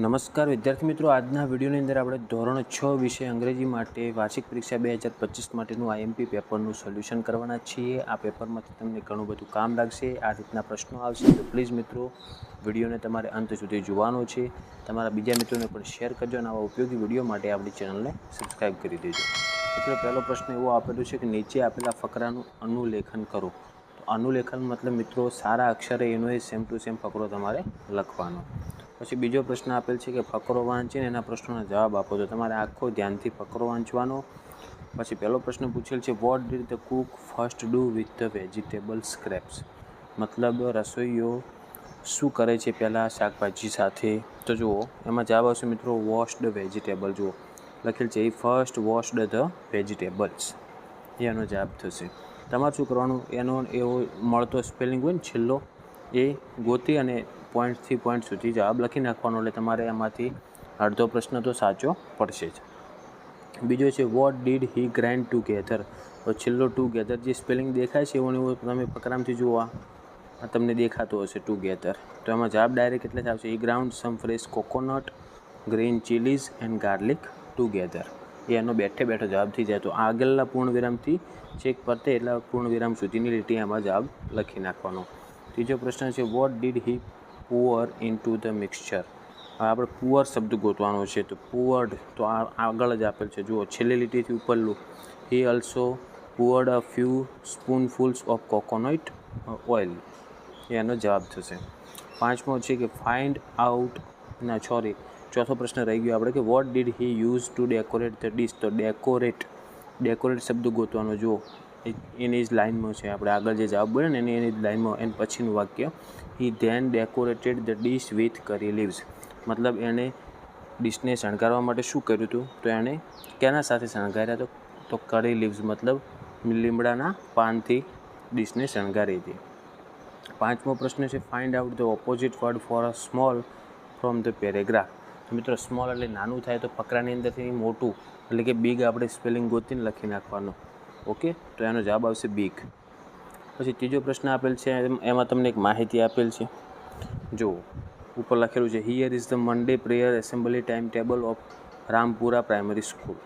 નમસ્કાર, વિદ્યાર્થી મિત્રો. આજના વિડીયોની અંદર આપણે ધોરણ છ વિષય અંગ્રેજી માટે વાર્ષિક પરીક્ષા બે હજાર પચીસ માટેનું આઈએમપી પેપરનું સોલ્યુશન કરવાના છીએ. આ પેપરમાંથી તમને ઘણું બધું કામ લાગશે. આ રીતના પ્રશ્નો આવશે. તો પ્લીઝ મિત્રો, વિડીયોને તમારે અંત સુધી જોવાનો છે. તમારા બીજા મિત્રોને પણ શેર કરજો અને આવા ઉપયોગી વીડિયો માટે આપણી ચેનલને સબસ્ક્રાઈબ કરી દેજો. મિત્રો, પહેલો પ્રશ્ન એવો આપેલો છે કે નીચે આપેલા ફકરાનું અનુલેખન કરો. તો અનુલેખન મતલબ મિત્રો, સારા અક્ષરે એનો એ સેમ ટુ સેમ ફકરો તમારે લખવાનો. પછી બીજો પ્રશ્ન આપેલ છે કે ફકરો વાંચીને એના પ્રશ્નોના જવાબ આપો. તો તમારે આખો ધ્યાનથી ફકરો વાંચવાનો. પછી પહેલો પ્રશ્ન પૂછેલ છે what did the cook first do with the vegetable scraps મતલબ રસોઈઓ શું કરે છે પહેલાં શાકભાજી સાથે? તો જુઓ, એમાં જવાબ આવશે મિત્રો વોશ ધ વેજીટેબલ જુઓ, લખેલ છે એ ફર્સ્ટ વોશ ધ વેજીટેબલ્સ એનો જવાબ થશે. તમારે શું કરવાનું? એનો એવો મળતો સ્પેલિંગ હોય ને, છેલ્લો, એ ગોતી અને પોઈન્ટથી પોઈન્ટ સુધી જવાબ લખી નાખવાનો, એટલે તમારે એમાંથી અડધો પ્રશ્ન તો સાચો પડશે જ. બીજો છે what did he grind together તો છેલ્લો ટુ ગેધર જે સ્પેલિંગ દેખાય છે એવું તમે પકરામથી જુઓ. તમને દેખાતો હશે ટુ ગેધર તો એમાં જવાબ ડાયરેક્ટ એટલે જ આવશે he ground some fresh coconut green chillies and garlic together એ એનો બેઠે બેઠો જવાબ થઈ જાય. તો આગળના પૂર્ણ વિરામથી ચેક પરતે એટલા પૂર્ણ વિરામ સુધીની લીટી એમાં જવાબ લખી નાખવાનો. ત્રીજો પ્રશ્ન છે what did he pour in to the mixture હવે આપણે પુઅર શબ્દ ગોતવાનો છે તો પુઅર્ડ તો આ આગળ જ આપેલ છે. જુઓ, છેલ્લી લીટીથી ઉપરલું. He also poured a few spoonfuls of coconut oil એનો જવાબ થશે. પાંચમો છે કે ફાઇન્ડ આઉટ ના સોરી ચોથો પ્રશ્ન રહી ગયો આપણે કે what did he use to decorate the dish તો ડેકોરેટ ડેકોરેટ શબ્દ ગોતવાનો. જુઓ એની જ લાઇનમાં છે. આપણે આગળ જે જવાબ બોલે ને એની એની જ લાઇનમાં એની પછીનું વાક્ય. He then decorated the dish with curry leaves મતલબ એણે ડીશને શણગારવા માટે શું કર્યું હતું? તો એણે કેના સાથે શણગાર્યા તો? તો કરી લીવ્સ મતલબ લીમડાના પાનથી ડીશને શણગારી હતી. પાંચમો પ્રશ્ન છે find out the opposite word for a small from the paragraph મિત્રો સ્મોલ એટલે નાનું થાય તો ફકરાની અંદરથી મોટું. એટલે કે બિગ આપણે સ્પેલિંગ ગોતીને લખી નાખવાનું. ઓકે તો એનો જવાબ આવશે બિગ પછી ત્રીજો પ્રશ્ન આપેલ છે, એમાં તમને એક માહિતી આપેલ છે. જુઓ ઉપર લખેલું છે here is the Monday prayer assembly time table of Rampura primary school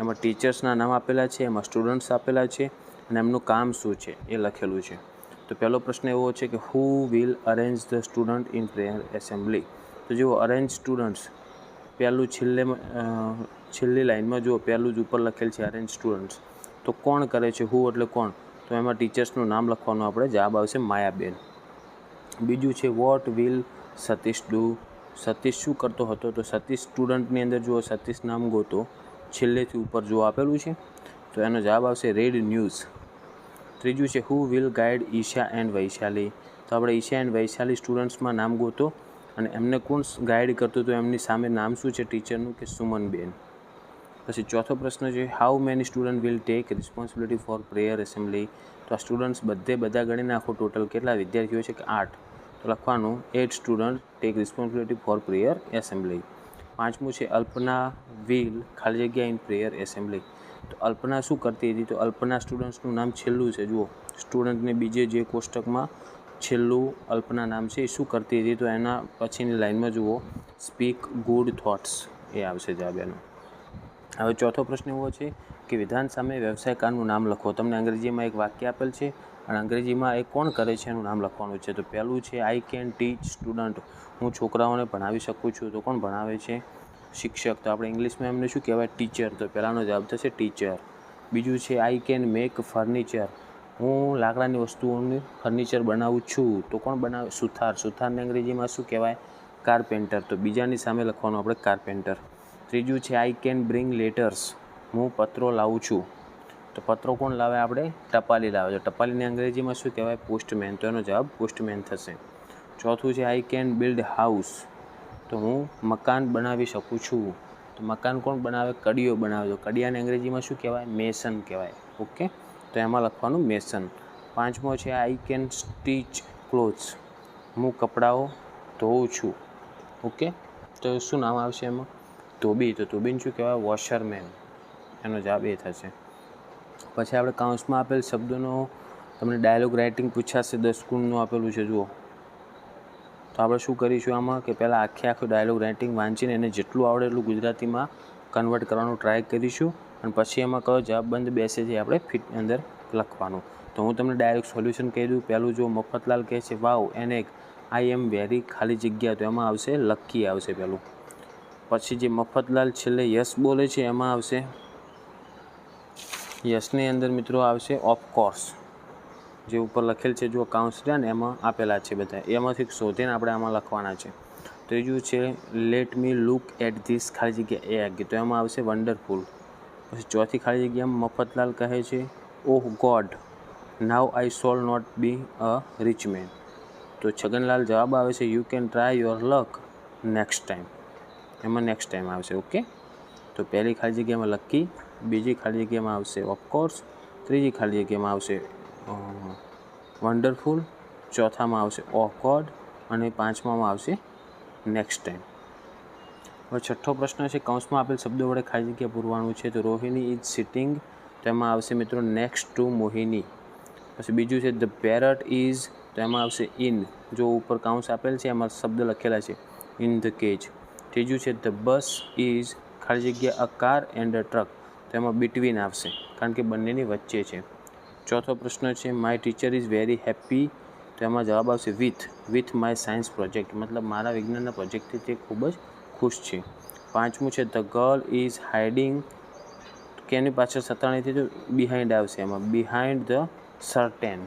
એમાં ટીચર્સના નામ આપેલા છે, એમાં સ્ટુડન્ટ્સ આપેલા છે, અને એમનું કામ શું છે, એ લખેલું છે. તો પહેલો પ્રશ્ન એવો છે કે who will arrange the student in prayer assembly તો જુઓ અરેન્જ સ્ટુડન્ટ્સ પહેલું છેલ્લે છેલ્લી લાઇનમાં જુઓ, પહેલું જ ઉપર લખેલ છે અરેન્જ સ્ટુડન્ટ્સ તો કોણ કરે છે હુ એટલે કોણ? તો એમાં ટીચર્સનું નામ લખવાનું આપણે જવાબ આવશે માયાબેન. બીજું છે what will Satish do Satish શું કરતો હતો? તો સતીશ સ્ટુડન્ટની અંદર જુઓ, સતીશ નામ ગોતો. છેલ્લેથી ઉપર જો આપેલું છે. તો એનો જવાબ આવશે રેડ ન્યૂઝ. ત્રીજું છે who will guide Isha and Vaishali? તો આપણે ઈશા એન્ડ વૈશાલી સ્ટુડન્ટ્સમાં નામ ગોતો. અને એમને કોણ ગાઈડ કરતું હતું? એમની સામે નામ શું છે ટીચરનું કે સુમનબેન? પછી ચોથો પ્રશ્ન છે how many student will take responsibility for prayer assembly તો આ સ્ટુડન્ટ્સ બધે બધા ગણી નાખો ટોટલ કેટલા વિદ્યાર્થીઓ છે કે આઠ? તો લખવાનું eight student take responsibility for prayer assembly પાંચમું છે, અલ્પના વિલ ખાલી જગ્યા ઇન પ્રેયર એસેમ્બલી તો અલ્પના શું કરતી હતી? તો અલ્પના સ્ટુડન્ટ્સનું નામ છેલ્લું છે, જુઓ. સ્ટુડન્ટને બીજે જે કોષ્ટકમાં છેલ્લું અલ્પના નામ છે એ શું કરતી હતી? તો એના પછીની લાઇનમાં જુઓ. સ્પીક ગુડ થોટ્સ એ આવશે જવાબ એનો હવે ચોથો પ્રશ્ન એવો છે કે વિધાન સામે વ્યવસાયકારનું નામ લખો. તમને અંગ્રેજીમાં એક વાક્ય આપેલ છે અને અંગ્રેજીમાં એ કોણ કરે છે એનું નામ લખવાનું છે? તો પહેલું છે આઈ કેન ટીચ સ્ટુડન્ટ હું છોકરાઓને ભણાવી શકું છું તો કોણ ભણાવે છે? શિક્ષક. તો આપણે ઇંગ્લિશમાં એમને શું કહેવાય? ટીચર. તો પહેલાંનો જવાબ થશે ટીચર. બીજું છે આઈ કેન મેક ફર્નિચર હું લાકડાની વસ્તુઓનું ફર્નિચર બનાવું છું તો કોણ બનાવે? સુથાર. સુથારને અંગ્રેજીમાં શું કહેવાય? કાર્પેન્ટર તો બીજાની સામે લખવાનું આપણે કાર્પેન્ટર ત્રીજું છે આઈ કેન બ્રિંગ લેટર્સ હું પત્રો લાવું છું. તો પત્રો કોણ લાવે આપણે? ટપાલી લાવે છે. ટપાલીને અંગ્રેજીમાં શું કહેવાય? પોસ્ટમેન તો એનો જવાબ પોસ્ટમેન થશે. ચોથું છે આઈ કેન બિલ્ડ હાઉસ તો હું મકાન બનાવી શકું છું. તો મકાન કોણ બનાવે? કડીઓ બનાવે તો કડિયાને અંગ્રેજીમાં શું કહેવાય? મેસન કહેવાય. ઓકે? તો એમાં લખવાનું મેસન. પાંચમો છે આઈ કેન સ્ટીચ ક્લોથ્સ હું કપડાઓ ધોઉં છું. ઓકે? તો શું નામ આવશે એમાં? ધોબી તો ધોબીને શું કહેવાય? વોશરમેન એનો જવાબ એ થશે. પછી આપણે કાઉન્સમાં આપેલ શબ્દોનો તમને ડાયલોગ રાઇટિંગ પૂછાશે, દસ ગુણનું આપેલું છે, જુઓ. તો આપણે શું કરીશું આમાં? કે પહેલાં આખે આખું ડાયલોગ રાઇટિંગ વાંચીને એને જેટલું આવડે એટલું ગુજરાતીમાં કન્વર્ટ કરવાનું ટ્રાય કરીશું. અને પછી એમાં કયો જવાબ બંધ બેસે છે આપણે ફિટ અંદર લખવાનું. તો હું તમને ડાયરેક્ટ સોલ્યુશન કહી દઉં. પહેલું જો મફતલાલ કહે છે, વાવ, એને આઈ એમ વેરી ખાલી જગ્યા, તો એમાં આવશે લક્કી આવશે પહેલું પછી જે મફતલાલ છેલ્લે યસ બોલે છે, એમાં આવશે. યસની અંદર મિત્રો આવશે ઓફકોર્સ જે ઉપર લખેલ છે, જો કાઉન્સ રહ્યા ને, એમાં આપેલા છે બધા. એમાંથી શોધીને આપણે આમાં લખવાના છે. ત્રીજું છે let me look at this ખાલી જગ્યા એ આગ્ય તો એમાં આવશે વન્ડરફુલ પછી ચોથી ખાલી જગ્યામાં મફતલાલ કહે છે ઓહ god now I shall not be a rich man તો છગનલાલ જવાબ આવે છે you can try your luck next time એમાં નેક્સ્ટ ટાઈમ આવશે ઓકે તો પહેલી ખાલી જગ્યામાં લકી બીજી ખાલી જગ્યામાં આવશે ઓફકોર્સ ત્રીજી ખાલી જગ્યામાં આવશે વન્ડરફુલ ચોથામાં આવશે ઓફ અને પાંચમામાં આવશે નેક્સ્ટ ટાઈમ હવે છઠ્ઠો પ્રશ્ન છે, કૌંસમાં આપેલ શબ્દો વડે ખાલી જગ્યા પૂરવાનું છે, તો રોહિણી ઇઝ સિટિંગ તો એમાં આવશે મિત્રો નેક્સ્ટ ટુ મોહિની. પછી બીજું છે ધ પેરટ ઇઝ તો એમાં આવશે ઇન જો ઉપર કાઉન્સ આપેલ છે, એમાં શબ્દ લખેલા છે ઇન ધ કેજ ત્રીજું છે ધ બસ ઇઝ ખાલી જગ્યા a car and a truck તો એમાં બિટવીન આવશે, કારણ કે બંનેની વચ્ચે છે. ચોથો પ્રશ્ન છે my teacher is very happy તો એમાં જવાબ આવશે with with my science project મતલબ મારા વિજ્ઞાનના પ્રોજેક્ટથી તે ખૂબ જ ખુશ છે. પાંચમું છે ધ ગર્લ ઇઝ હાઇડિંગ કે એની પાછળ સતાણીથી તો બિહાઇન્ડ આવશે એમાં બિહાઇન્ડ ધ સર્ટેન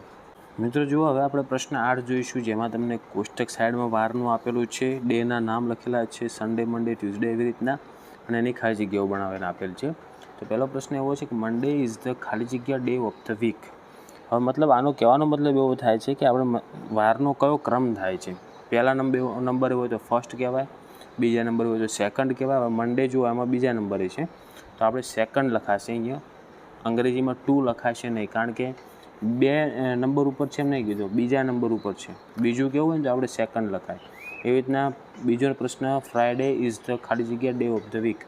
મિત્રો, જુઓ, હવે આપણે પ્રશ્ન આઠ જોઈશું, જેમાં તમને કોષ્ટક સાઈડમાં વારનું આપેલું છે. ડેના નામ લખેલા છે સન્ડે મંડે ટ્યુઝડે એવી રીતના, અને એની ખાલી જગ્યાઓ બનાવીને આપેલ છે. તો પહેલો પ્રશ્ન એવો છે કે મંડે ઇઝ ધ ખાલી જગ્યા ડે ઓફ ધ વીક હવે મતલબ આનો કહેવાનો મતલબ એવો થાય છે કે આપણે વારનો કયો ક્રમ થાય છે. પહેલા નંબર નંબરે હોય તો ફર્સ્ટ કહેવાય, બીજા નંબરે હોય તો સેકન્ડ કહેવાય. હવે મંડે જો એમાં બીજા નંબરે છે. તો આપણે સેકન્ડ લખાશે અહીંયા. અંગ્રેજીમાં ટુ લખાશે નહીં, કારણ કે બે નંબર ઉપર છે એમ નહીં કીધું, બીજા નંબર ઉપર છે. બીજું કેવું હોય ને તો આપણે સેકન્ડ લખાય. એવી રીતના બીજો પ્રશ્ન ફ્રાઈડે ઇઝ ધ ખાલી જગ્યા ડે ઓફ ધ વીક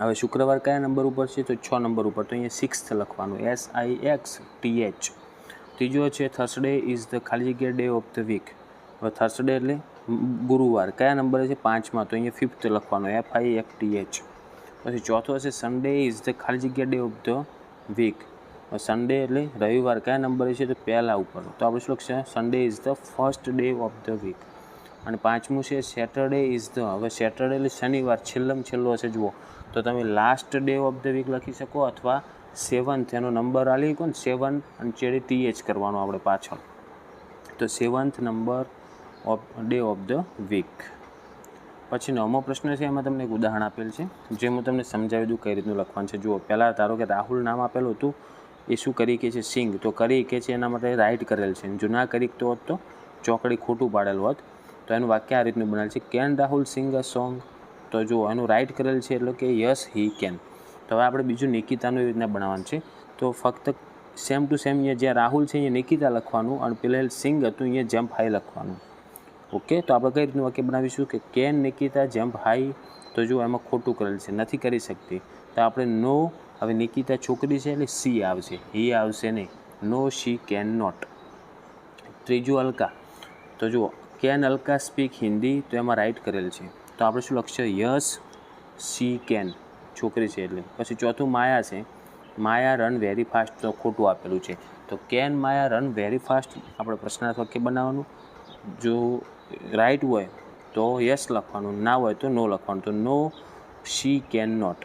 હવે શુક્રવાર કયા નંબર ઉપર છે? તો છ નંબર ઉપર. તો અહીંયા સિક્સ્થ લખવાનું. S I X T H ત્રીજો છે થર્સડે ઇઝ ધ ખાલી જગ્યા ડે ઓફ ધ વીક હવે થર્સડે એટલે ગુરુવાર. કયા નંબરે છે? પાંચમાં. તો અહીંયા ફિફ્થ લખવાનું. F I F T H પછી ચોથો છે સન્ડે ઇઝ ધ ખાલી જગ્યા day of the week Sunday એટલે રવિવાર કયા નંબરે છે તો પહેલા ઉપર. તો આપણે શું લખશે Sunday is the first day of the week અને પાંચમું છે સેટરડે ઇઝ ધ હવે સેટરડે એટલે શનિવાર, છેલ્લમ છેલ્લો હશે, જુઓ. તો તમે last day of the week લખી શકો અથવા સેવન્થ એનો નંબર આલી શકો ને સેવન અને ચેડી ટી એચ કરવાનો આપણે પાછળ. તો seventh number of day of the week પછી નવમો પ્રશ્ન છે, એમાં તમને એક ઉદાહરણ આપેલ છે જે હું તમને સમજાવી દઉં કઈ રીતનું લખવાનું છે. જુઓ, પહેલાં ધારો કે રાહુલ નામ આપેલું હતું એ શું કરી કે છે સિંગ, તો કરી કે છે એના માટે રાઇટ કરેલ છે. જો ના કરી તો હોત તો ચોકડી ખોટું પાડેલું હોત. તો એનું વાક્ય આ રીતનું બનાવેલ છે can Rahul sing a song તો જો એનું રાઇટ કરેલ છે એટલે કે યસ, હી કેન. તો હવે આપણે બીજું નિકિતાનું એવી રીતના બનાવવાનું છે. તો ફક્ત સેમ ટુ સેમ અહીંયા જ્યાં રાહુલ છે અહીંયા નિકિતા લખવાનું અને પેલા સિંગ હતું અહીંયા જમ્પ હાઈ લખવાનું. ઓકે? તો આપણે કઈ રીતનું વાક્ય બનાવીશું કે કેન નિકિતા જમ્પ હાઈ? તો જો એમાં ખોટું કરેલ છે, નથી કરી શકતી. તો આપણે નો હવે નિકિતા છોકરી છે એટલે સી આવશે. હી આવશે નહીં. No, she can not. ત્રીજું અલકા. તો જુઓ, કેન અલકા સ્પીક હિન્દી તો એમાં રાઇટ કરેલ છે. તો આપણે શું લખશે? Yes she can. છોકરી છે એટલે. પછી ચોથું માયા છે. માયા રન વેરી ફાસ્ટ તો ખોટું આપેલું છે. તો can Maya run very fast આપણે પ્રશ્નાર્થ વાક્ય બનાવવાનું. જો રાઈટ હોય તો યસ લખવાનું. ના હોય તો નો લખવાનું. તો નો, શી કેન નોટ.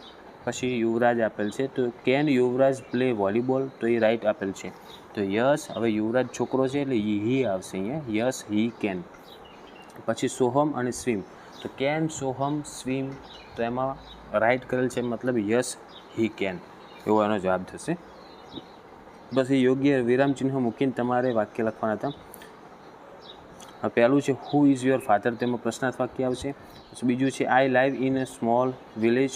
પછી યુવરાજ આપેલ છે. તો કેન યુવરાજ પ્લે વોલીબોલ તો એ રાઈટ આપેલ છે. તો યસ, હવે યુવરાજ છોકરો છે એટલે હી આવશે અહીંયા. યસ હી કેન પછી સોહમ અને સ્વિમ. તો કેન સોહમ, સ્વિમ, તો એમાં રાઈટ કરેલ છે મતલબ યસ હી કેન એવો એનો જવાબ થશે. પછી યોગ્ય વિરામ ચિહ્ન મૂકીને તમારે વાક્ય લખવાના હતા. પહેલું છે હુ ઇઝ યોર ફાધર તેમાં પ્રશ્નાર્થ વાક્ય આવશે. બીજું છે I live in a small village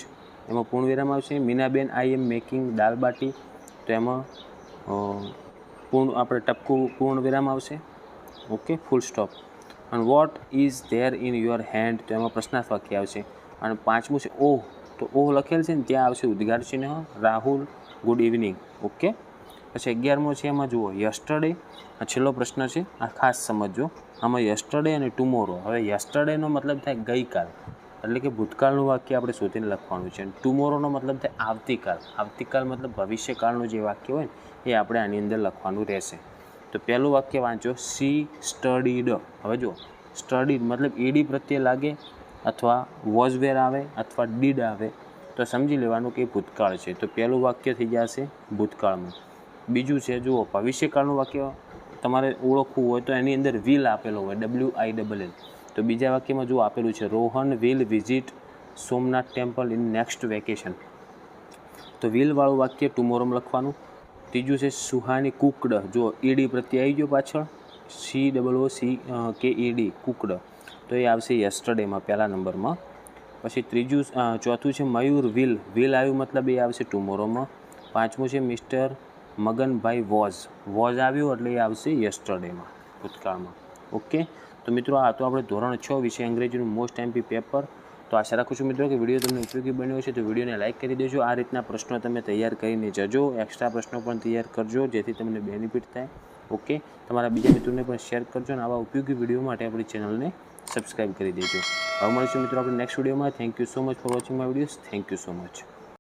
એમાં પૂર્ણ વિરામ આવશે. Minaben, I am making, dal bati. તો એમાં પૂર્ણ, આપણે ટપકું પૂર્ણ વિરામ આવશે. Okay, full stop. અને what is there in your hand? તો એમાં પ્રશ્નાર્થ વાક્ય આવશે. અને પાંચમું છે, ઓહ. તો ઓહ લખેલ છે ને, ત્યાં આવશે ઉદ્ગાર ચિહ્ન રાહુલ, ગુડ ઇવનિંગ. ઓકે? પછી અગિયારમો છે, એમાં જુઓ, યસ્ટરડે. આ છેલ્લો પ્રશ્ન છે, આ ખાસ સમજો આમાં યસ્ટરડે અને ટુમોરો. હવે યસ્ટરડેનો મતલબ થાય ગઈકાલ. એટલે કે ભૂતકાળનું વાક્ય આપણે શોધીને લખવાનું છે. અને ટુમોરોનો મતલબ થાય આવતીકાલ. આવતીકાલ મતલબ ભવિષ્યકાળનું જે વાક્ય હોય ને, એ આપણે આની અંદર લખવાનું રહેશે. તો પહેલું વાક્ય વાંચો. સી સ્ટડીડ હવે જો સ્ટડીડ મતલબ ઈડી પ્રત્યે લાગે અથવા વોઝ વેર આવે અથવા ડીડ આવે. તો સમજી લેવાનું કે ભૂતકાળ છે. તો પહેલું વાક્ય થઈ જશે ભૂતકાળમાં. બીજું છે, જુઓ, ભવિષ્યકાળનું વાક્ય તમારે ઓળખવું હોય તો એની અંદર વિલ આપેલો હોય ડબલ્યુ આઈ ડબલ એલ તો બીજા વાક્યમાં જો આપેલું છે, Rohan will visit Somnath temple in next vacation તો વિલવાળું વાક્ય ટુમોરોમ લખવાનું. ત્રીજું છે, સુહાની કુકડ. જો ઈડી પ્રત્યે આવી ગયો પાછળ? C double O C K E D cooked. તો એ આવશે યસ્ટરડેમાં, પહેલા નંબરમાં. પછી ત્રીજું ચોથું છે, મયુર વિલ વિલ આવ્યું મતલબ એ આવશે ટુમોરોમાં પાંચમું છે, મિસ્ટર મગનભાઈ વોઝ. વોઝ આવ્યું એટલે એ આવશે યસ્ટરડેમાં, ભૂતકાળમાં. ઓકે? તો મિત્રો, આ તો આપણે ધોરણ છ વિષય અંગ્રેજીનું મોસ્ટ એમપી પેપર તો આશા રાખું છું મિત્રો કે વીડિયો તમને ઉપયોગી બન્યો છે તો વિડીયોને લાઇક કરી દેજો. આ રીતના પ્રશ્નો તમે તૈયાર કરીને જજો. એક્સ્ટ્રા પ્રશ્નો પણ તૈયાર કરજો, જેથી તમને બેનિફિટ થાય. ઓકે તમારા બીજા મિત્રોને પણ શેર કરજો અને આવા ઉપયોગી વીડિયો માટે આપણી ચેનલને સબસ્ક્રાઇબ કરી દેજો. હવે મળીશું મિત્રો, આપણે નેક્સ્ટ વિડીયોમાં thank you so much for watching my videos thank you so much